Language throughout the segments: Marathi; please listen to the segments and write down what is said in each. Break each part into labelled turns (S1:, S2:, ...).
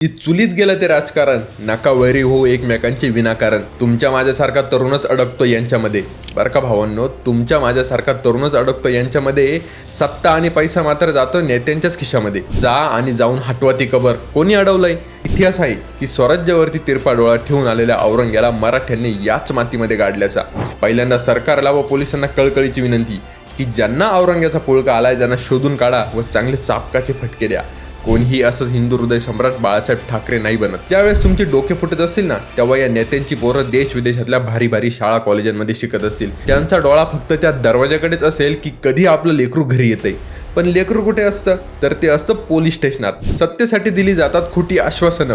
S1: की चुलीत गेलं ते राजकारण नका वैरी हो एकमेकांचे विनाकारण. तुमच्या माझ्यासारखा तरुणच अडकतो यांच्यामध्ये. बरं का भावांनो तुमच्या माझ्यासारखा तरुणच अडकतो यांच्यामध्ये सत्ता आणि पैसा मात्र जातो नेत्यांच्याच खिशामध्ये. जा आणि जाऊन हटवा ती कबर. कोणी अडवलंय? इतिहास आहे की स्वराज्यावरती तिरपा डोळा ठेवून आलेल्या औरंग्याला मराठ्यांनी याच मातीमध्ये गाडल्याचा. पहिल्यांदा सरकारला व पोलिसांना कळकळीची विनंती की ज्यांना औरंग्याचा पुळका आलाय त्यांना शोधून काढा व चांगले चापकाचे फटके द्या. कोणीही असंच हिंदू हृदय सम्राट बाळासाहेब ठाकरे नाही बनत. ज्यावेळेस तुमची डोके फुटत असतील ना तेव्हा या नेत्यांची पोरं देश विदेशातल्या भारी भारी शाळा कॉलेजांमध्ये शिकत असतील. त्यांचा डोळा फक्त त्या दरवाजाकडेच असेल की कधी आपलं लेकरू घरी येते पण लेकरू कुठे असतं? तर ते असतं पोलीस स्टेशनात. सत्तेसाठी दिली जातात खोटी आश्वासनं.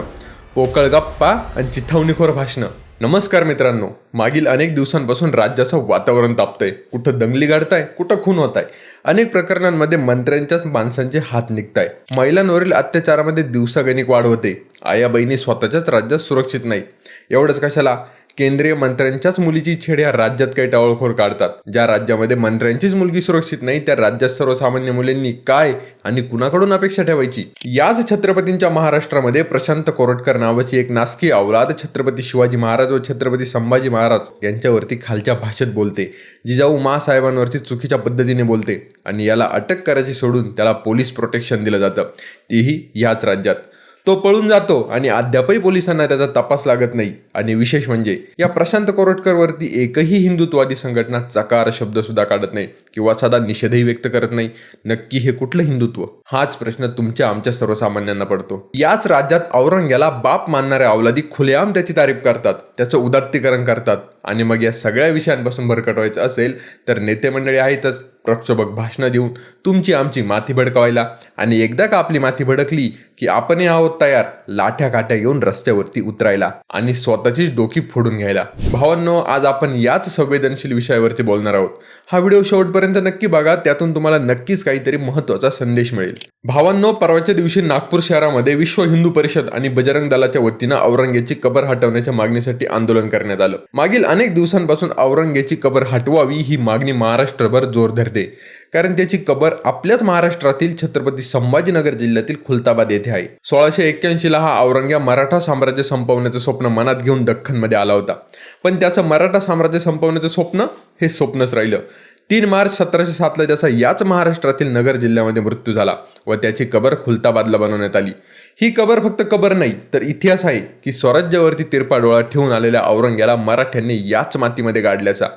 S1: पोकळ गप्पा आणि चिथावणीखोर भाषणं. नमस्कार मित्रांनो. मागील अनेक दिवसांपासून राज्याचं वातावरण तापतंय. कुठं दंगली गाडताय कुठं खून होत आहे अनेक प्रकरणांमध्ये मंत्र्यांच्याच माणसांचे हात निघताय. महिलांवरील अत्याचारामध्ये दिवसागणिक वाढ होते. आया बहिणी स्वतःच्याच राज्यात सुरक्षित नाही. एवढंच कशाला? केंद्रीय मंत्र्यांच्याच मुलीची छेड या राज्यात काही टावळखोर काढतात. ज्या राज्यामध्ये मंत्र्यांचीच मुलगी सुरक्षित नाही त्या राज्यात सर्वसामान्य मुलींनी काय आणि कुणाकडून अपेक्षा ठेवायची? याच छत्रपतींच्या महाराष्ट्रामध्ये प्रशांत कोरटकर नावाची एक नासकी अवलाद छत्रपती शिवाजी महाराज व छत्रपती संभाजी महाराज महाराज यांच्यावरती खालच्या भाषेत बोलते जिजाऊ मासाहेबांवरती चुकीच्या पद्धतीने बोलते आणि याला अटक करायची सोडून त्याला पोलीस प्रोटेक्शन दिलं जातं. तेही याच राज्यात. तो पळून जातो आणि अद्यापही पोलिसांना त्याचा तपास लागत नाही. आणि विशेष म्हणजे या प्रशांत कोरटकर वरती एकही हिंदुत्ववादी संघटना चकार शब्द सुद्धा काढत नाही किंवा साधा निषेधही व्यक्त करत नाही. नक्की हे कुठलं हिंदुत्व? हाच प्रश्न तुमच्या आमच्या सर्वसामान्यांना पडतो. याच राज्यात औरंग्याला बाप मानणाऱ्या अवलादी खुलेआम त्याची तारीफ करतात त्याचं उदात्तीकरण करतात. आणि मग या सगळ्या विषयांपासून भरकटवायचं असेल तर नेते मंडळी आहेतच. प्रक्षोभक भाषणं देऊन तुमची आमची माथी भडकवायला आणि एकदा का आपली माथी भडकली की आपणही आहोत तयार लाठ्या काठ्या घेऊन रस्त्यावरती उतरायला आणि स्वतःचीच डोकी फोडून घ्यायला. भावांनो आज आपण याच संवेदनशील विषयावरती बोलणार आहोत. हा व्हिडिओ शेवटपर्यंत नक्की बघा त्यातून तुम्हाला नक्कीच काहीतरी महत्त्वाचा संदेश मिळेल. भावांनो परवाच्या दिवशी नागपूर शहरामध्ये विश्व हिंदू परिषद आणि बजरंग दलाच्या वतीनं औरंगेची कबर हटवण्याच्या मागणीसाठी आंदोलन करण्यात आलं. मागील अनेक दिवसांपासून औरंगेची कबर हटवावी ही मागणी महाराष्ट्रभर जोर धरते. कारण त्याची कबर आपल्याच महाराष्ट्रातील छत्रपती संभाजीनगर जिल्ह्यातील खुलताबाद येथे आहे. सोळाशे एक्क्याऐंशी ला हा औरंग्या मराठा साम्राज्य संपवण्याचं स्वप्न मनात घेऊन दख्खनमध्ये आला होता. पण त्याचं मराठा साम्राज्य संपवण्याचं स्वप्न हे स्वप्नच राहिलं. तीन मार्च सतराशे सातला त्याचा याच महाराष्ट्रातील नगर जिल्ह्यामध्ये मृत्यू झाला व त्याची कबर खुलताबादला बनवण्यात आली. ही कबर फक्त कबर नाही तर इतिहास आहे की स्वराज्यावरती तिरपा डोळा ठेवून आलेल्या औरंग्याला मराठ्यांनी याच मातीमध्ये गाडल्याचा.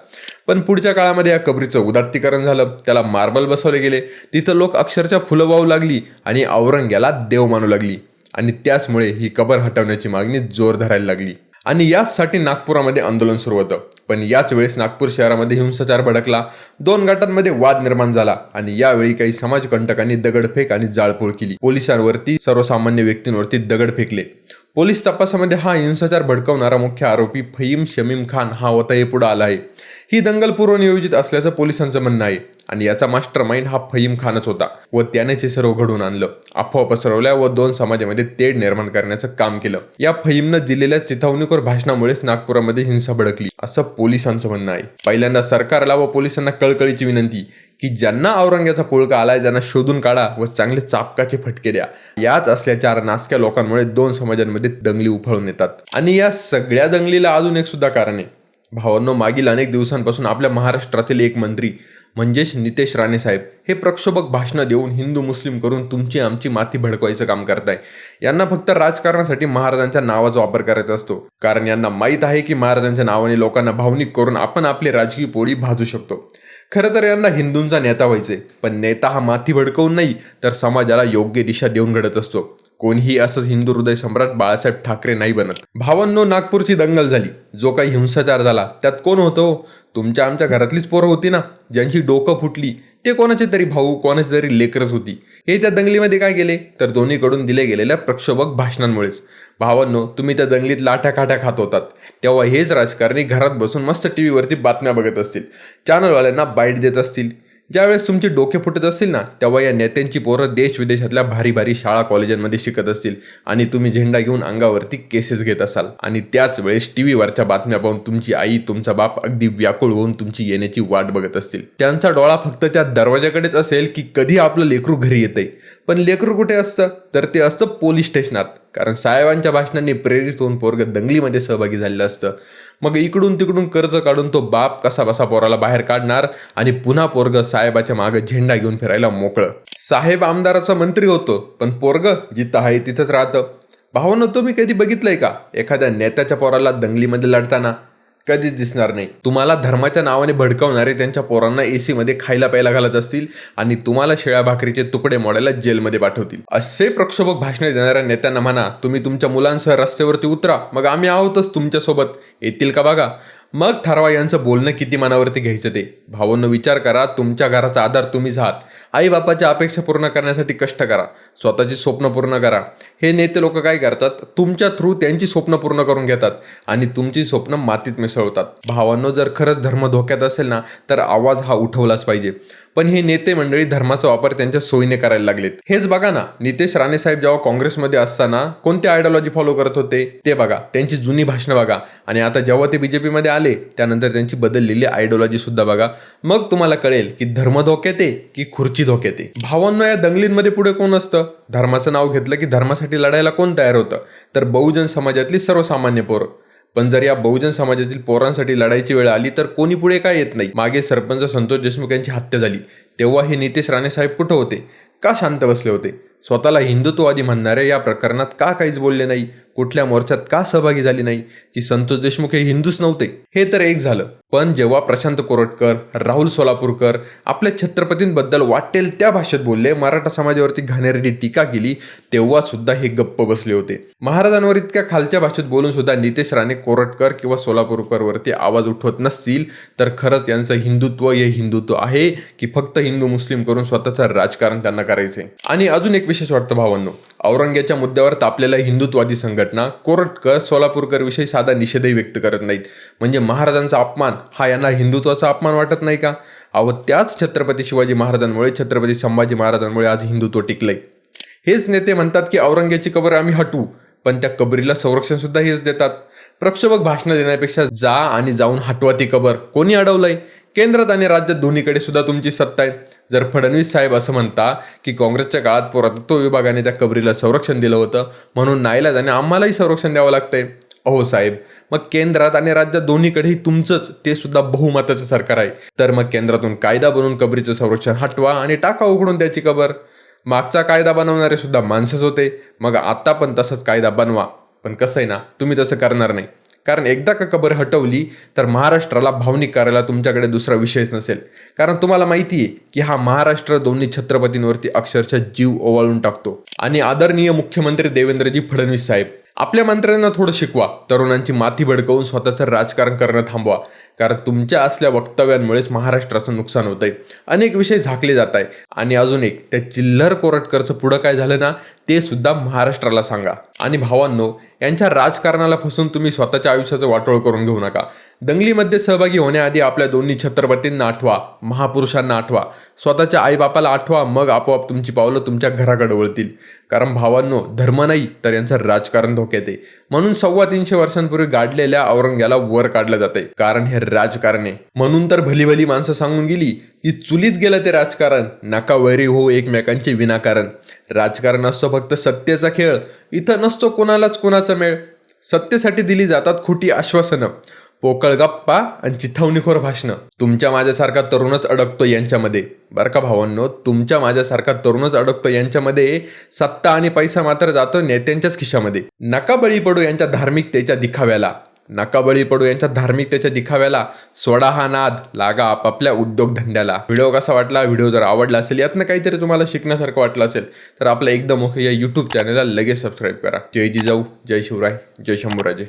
S1: पण पुढच्या काळामध्ये या कबरीचं उदात्तीकरण झालं त्याला मार्बल बसवले गेले तिथं लोक अक्षरशः फुलं वाहू लागली आणि औरंग्याला देव मानू लागली. आणि त्याचमुळे ही कबर हटवण्याची मागणी जोर धरायला लागली. आणि याचसाठी नागपुरामध्ये आंदोलन सुरू होतं. पण याच वेळेस नागपूर शहरामध्ये हिंसाचार भडकला. दोन गटांमध्ये वाद निर्माण झाला आणि यावेळी काही समाजकंटकांनी दगडफेक आणि जाळपोळ केली. पोलिसांवरती सर्वसामान्य व्यक्तींवरती दगड फेकले. पोलीस तपासामध्ये हा हिंसाचार भडकवणारा मुख्य आरोपी फहीम शमीम खान हा होता हे पुढे आला आहे. ही दंगल पूर्वनियोजित असल्याचं पोलिसांचं म्हणणं आहे आणि याचा मास्टर माइंड हा फहीम खानच होता व त्यानेच हे सर्व घडवून आणलं. अफवा पसरवल्या व दोन समाजामध्ये तेढ निर्माण करण्याचं काम केलं. या फहीमनं दिलेल्या चिथावणीखोर भाषणामुळेच नागपुरामध्ये हिंसा भडकली. असं पोलिसांचं म्हणणं आहे. पहिल्यांदा सरकारला व पोलिसांना कळकळीची विनंती की ज्यांना औरंग्याचा पुळका आलाय त्यांना शोधून काढा व चांगले चापकाचे फटके द्या. याच असल्या चार नासक्या लोकांमुळे दोन समाजांमध्ये दंगली उफाळून येतात. आणि या सगळ्या दंगलीला अजून एक सुद्धा कारण आहे. भावांनो मागील अनेक दिवसांपासून आपल्या महाराष्ट्रातील एक मंत्री म्हणजेच नितेश राणे साहेब हे प्रक्षोभक भाषणं देऊन हिंदू मुस्लिम करून तुमची आमची माती भडकवायचं काम करताय. यांना फक्त राजकारणासाठी महाराजांच्या नावाचा वापर करायचा असतो. कारण यांना माहीत आहे की महाराजांच्या नावाने लोकांना भावनिक करून आपण आपली राजकीय पोळी भाजू शकतो. खरं तर यांना हिंदूंचा नेता व्हायचे पण नेता हा माती भडकवून नाही तर समाजाला योग्य दिशा देऊन घडत असतो. कोणीही असंच हिंदू हृदय सम्राट बाळासाहेब ठाकरे नाही बनत. भावांनो नागपूरची दंगल झाली. जो काही हिंसाचार झाला त्यात कोण होतो हो? तुमच्या आमच्या घरातलीच पोरं होती ना ज्यांची डोकं फुटली. ते कोणाचे तरी भाऊ कोणाची तरी लेकरच होती. हे त्या दंगलीमध्ये काय गेले तर दोन्हीकडून दिले गेलेल्या प्रक्षोभक भाषणांमुळेच. भावांनो तुम्ही त्या दंगलीत लाठ्या काठ्या खात होतात. तेव्हा हेच राजकारणी घरात बसून मस्त टी व्हीवरती बातम्या बघत असतील. चॅनलवाल्यांना बाईट देत असतील. ज्यावेळेस तुमचे डोके फुटत असतील ना तेव्हा या नेत्यांची पोरं देश विदेशातल्या भारी भारी शाळा कॉलेजांमध्ये शिकत असतील आणि तुम्ही झेंडा घेऊन अंगावरती केसेस घेत असाल. आणि त्याच वेळेस टी व्हीवरच्या बातम्या पाहून तुमची आई तुमचा बाप अगदी व्याकुळ होऊन तुमची येण्याची वाट बघत असतील. त्यांचा डोळा फक्त त्या दरवाजाकडेच असेल की कधी आपलं लेकरू घरी येतंय. पण लेकरू कुठे असतं? तर ते असतं पोलीस स्टेशनात. कारण साहेबांच्या भाषणांनी प्रेरित होऊन पोरग दंगलीमध्ये सहभागी झालेलं असतं. मग इकडून तिकडून कर्ज काढून तो बाप कसा बसा पोराला बाहेर काढणार आणि पुन्हा पोरग साहेबाच्या मागे झेंडा घेऊन फिरायला मोकळं. साहेब आमदाराचा मंत्री होतो पण पोरग जिथं आहे तिथंच राहतं. भावानं तुम्ही कधी बघितलंय का? एखाद्या नेत्याच्या पोराला दंगलीमध्ये लढताना? कधीच दिसणार नाही. तुम्हाला धर्माच्या नावाने भडकवणारे त्यांच्या पोरांना एसी मध्ये खायला प्यायला घालत असतील आणि तुम्हाला शेळ्या भाकरीचे तुकडे मोडायला जेलमध्ये पाठवतील. असे प्रक्षोभक भाषणे देणाऱ्या नेत्यांना म्हणा तुम्ही तुमच्या मुलांसह रस्त्यावरती उतरा मग आम्ही आहोतच तुमच्यासोबत. येतील का बघा? मग ठरवा यांचं बोलणं किती मनावरती घ्यायचं ते? भावांना विचार करा. तुमच्या घराचा आधार तुम्हीच आहात. आईबापाच्या अपेक्षा पूर्ण करण्यासाठी कष्ट करा. स्वतःची स्वप्न पूर्ण करा. हे नेते लोक काय करतात? तुमच्या थ्रू त्यांची स्वप्न पूर्ण करून घेतात आणि तुमची स्वप्न मातीत मिसळवतात भावांनो जर खरंच धर्म धोक्यात असेल ना तर आवाज हा उठवलाच पाहिजे. पण हे नेते मंडळी धर्माचा वापर त्यांच्या सोयीने करायला लागलेत. हेच बघा ना नितेश राणे साहेब जेव्हा काँग्रेसमध्ये असताना कोणत्या आयडिओलॉजी फॉलो करत होते ते बघा. त्यांची जुनी भाषणं बघा. आणि आता जेव्हा ते बीजेपीमध्ये आले त्यानंतर त्यांची बदललेली आयडिओलॉजी सुद्धा बघा. मग तुम्हाला कळेल की धर्म धोक्यात आहे की खुर्ची धोक्यात आहे? भावांना या दंगलींमध्ये पुढे कोण असतं? धर्माचं नाव घेतलं की धर्मासाठी लढायला कोण तयार होतं? तर बहुजन समाजातली सर्वसामान्य पोरं. पण जर या बहुजन समाजातील पोरांसाठी लढायची वेळ आली तर कोणी पुढे काय येत नाही? मागे सरपंच संतोष देशमुख यांची हत्या झाली. तेव्हा हे नितेश राणे साहेब कुठं होते? का शांत बसले होते? स्वतःला हिंदुत्ववादी म्हणणारे या प्रकरणात का काहीच बोलले नाही? कुठल्या मोर्चात का सहभागी झाली नाही? की संतोष देशमुख हे हिंदूच नव्हते? हे तर एक झालं. पण जेव्हा प्रशांत कोरटकर राहुल सोलापूरकर आपल्या छत्रपतींबद्दल वाटेल त्या भाषेत बोलले मराठा समाजावरती घाणेरडी टीका केली तेव्हा सुद्धा हे गप्प बसले होते. महाराजांवर इतक्या खालच्या भाषेत बोलून सुद्धा नितेश राणे कोरटकर किंवा सोलापूरकरवरती आवाज उठवत नसतील तर खरंच यांचं हिंदुत्व हे हिंदुत्व आहे की फक्त हिंदू मुस्लिम करून स्वतःचं राजकारण त्यांना करायचंय. आणि अजून एक विशेष वाटतं भावांनो औरंग्याच्या मुद्द्यावर तापलेल्या हिंदुत्वादी संघटना कोरटकर सोलापूरकर विषयी साधा निषेधही व्यक्त करत नाहीत. म्हणजे महाराजांचा अपमान हा यांना हिंदुत्वाचा अपमान वाटत नाही का? अहो त्याच छत्रपती शिवाजी महाराजांमुळे छत्रपती संभाजी महाराजांमुळे आज हिंदुत्व टिकलंय. हेच नेते म्हणतात की औरंग्याची कबर आम्ही हटवू पण त्या कबरीला संरक्षण सुद्धा हेच देतात. प्रक्षोभक भाषणं देण्यापेक्षा जा आणि जाऊन हटवा ती कबर. कोणी अडवलंय? केंद्रात आणि राज्यात दोन्हीकडे सुद्धा तुमची सत्ता आहे. जर फडणवीस साहेब असं म्हणता की काँग्रेसच्या काळात पुरातत्व विभागाने त्या कबरीला संरक्षण दिलं होतं म्हणून नाईलाजाने आम्हालाही संरक्षण द्यावं लागतंय. अहो साहेब मग केंद्रात आणि राज्यात दोन्हीकडेही तुमचंच ते सुद्धा बहुमताचं सरकार आहे. तर मग केंद्रातून कायदा बनवून कबरीचं संरक्षण हटवा आणि टाका उघडून त्याची कबर. मागचा कायदा बनवणारे सुद्धा माणसंच होते मग आता पण तसंच कायदा बनवा. पण कसं आहे ना तुम्ही तसं करणार नाही. कारण एकदा का कबर हटवली तर महाराष्ट्राला भावनिक करायला तुमच्याकडे दुसरा विषयच नसेल. कारण तुम्हाला माहिती आहे की हा महाराष्ट्र दोन्ही छत्रपतींवरती अक्षरशः जीव ओवाळून टाकतो. आणि आदरणीय मुख्यमंत्री देवेंद्रजी फडणवीस साहेब आपल्या मंत्र्यांना थोडं शिकवा. तरुणांची माथी भडकवून स्वतःचं राजकारण करणं थांबवा. कारण तुमच्या असल्या वक्तव्यांमुळेच महाराष्ट्राचं नुकसान होत आहे अनेक विषय झाकले जात आहे आणि अजून एक त्या चिल्लर कोरटकरचं पुढं काय झालं ना ते सुद्धा महाराष्ट्राला सांगा. आणि भावांनो यांच्या राजकारणाला फसून तुम्ही स्वतःच्या आयुष्याचं वाटोळ करून घेऊ नका. दंगलीमध्ये सहभागी होण्याआधी आपल्या दोन्ही छत्रपतींना आठवा महापुरुषांना आठवा. स्वतःच्या आईबापाला आठवा मग आपोआप तुमची पावलं तुमच्या घराकडे वळतील. कारण भावांनो धर्म नाही तर यांचं राजकारण धोक्यात आहे. म्हणून सव्वा तीनशे वर्षांपूर्वी गाडलेल्या औरंग्याला वर काढलं जाते कारण हे राजकारण आहे. म्हणून तर भली भली माणसं सांगून गेली की चुलीत गेलं ते राजकारण नका वैरी हो एकमेकांचे विनाकारण. राजकारण असतो फक्त सत्तेचा खेळ इथं नसतो कोणालाच कोणाचा मेळ. सत्तेसाठी दिली जातात खोटी आश्वासनं. पोकळ गप्पा आणि चिथावणीखोर भाषणं. तुमच्या माझ्यासारखा तरुणच अडकतो यांच्यामध्ये. बरं का भावांनो? तुमच्या माझ्यासारखा तरुणच अडकतो यांच्यामध्ये सत्ता आणि पैसा मात्र जातो नेत्यांच्याच खिशामध्ये. नका बळी पडू यांच्या धार्मिकतेच्या दिखाव्याला. नका बळी पडू यांच्या धार्मिकतेच्या दिखाव्याला. सोडा हा नाद लागा आपापल्या उद्योगधंद्याला. व्हिडिओ कसा वाटला? व्हिडिओ जर आवडला असेल यातनं काहीतरी तुम्हाला शिकण्यासारखं वाटलं असेल तर आपलं एकदम ओके या यूट्यूब चॅनलला लगेच सबस्क्राईब करा. जय जिजाऊ जय शिवराय जय शंभूराजे.